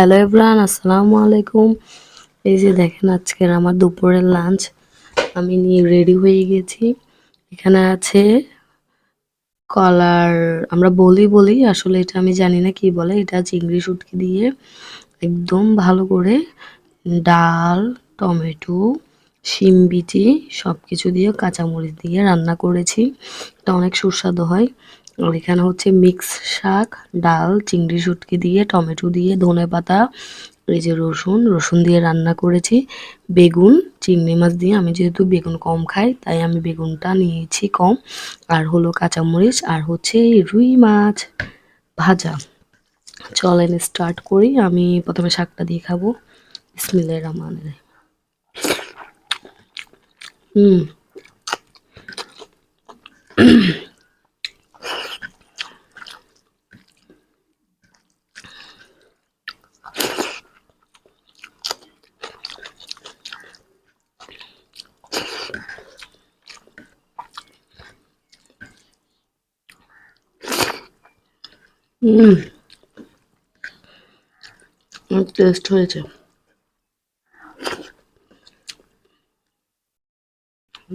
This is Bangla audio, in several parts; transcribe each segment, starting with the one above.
হ্যালো এভরান আসসালামু আলাইকুম। এই যে দেখেন আজকের আমার দুপুরের লাঞ্চ আমি নিয়ে রেডি হয়ে গেছি। এখানে আছে কলার, আমরা বলি বলি, আসলে এটা আমি জানি না কি বলে, এটা চিংড়ি শুটকি দিয়ে একদম ভালো করে ডাল, টমেটো, শিম বিচি সব কিছু দিয়ে কাঁচামরিচ দিয়ে রান্না করেছি। এটা অনেক সুস্বাদু হয়। আর এখানে হচ্ছে মিক্স শাক, ডাল, চিংড়ি শুটকি দিয়ে, টমেটো দিয়ে, ধনে পাতা, এই যে রসুন রসুন দিয়ে রান্না করেছি। বেগুন, চিংড়ি মাছ দিয়ে আমি যেহেতু বেগুন কম খাই, তাই আমি বেগুনটা নিয়েছি কম। আর হলো কাঁচামরিচ আর হচ্ছে রুই মাছ ভাজা। চলেন স্টার্ট করি, আমি প্রথমে শাকটা দিয়ে খাব। বিসমিল্লাহ রহমান হুম। টেস্ট হয়েছে।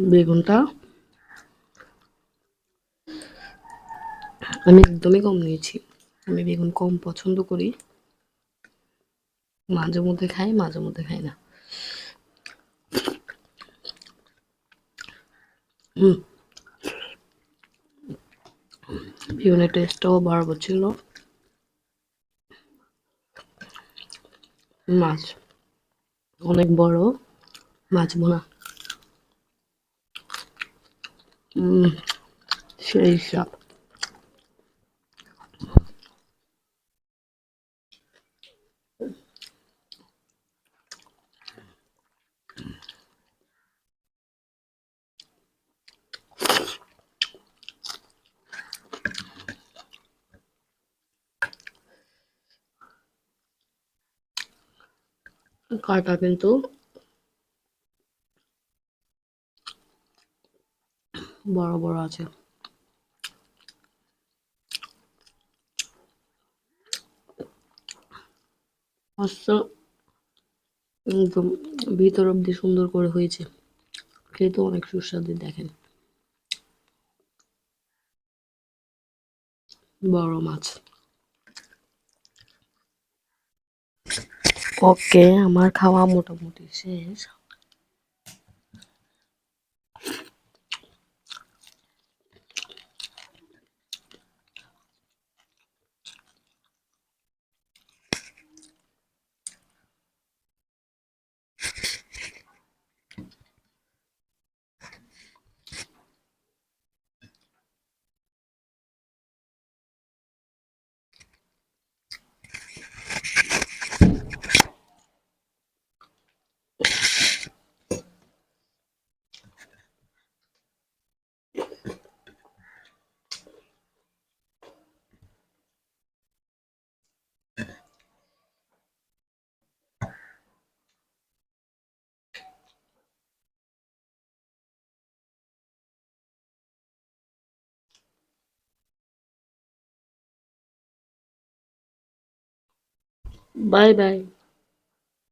বেগুনটা আমি একদমই কম নিয়েছি। আমি বেগুন কম পছন্দ করি। মাঝে মধ্যে খাই, মাঝে মধ্যে খাই না। হুম। বেগুনের টেস্টটাও বাড়বো ছিল মাছ অনেক বড় মাছ বোনা সেই সব কাটা কিন্তু। বড় বড় আছে। একদম ভিতর অব্দি সুন্দর করে হয়েছে। খেতে অনেক সুস্বাদু, দেখেন। বড় মাছ। ওকে আমার খাওয়া মোটামুটি শেষ। Bye bye.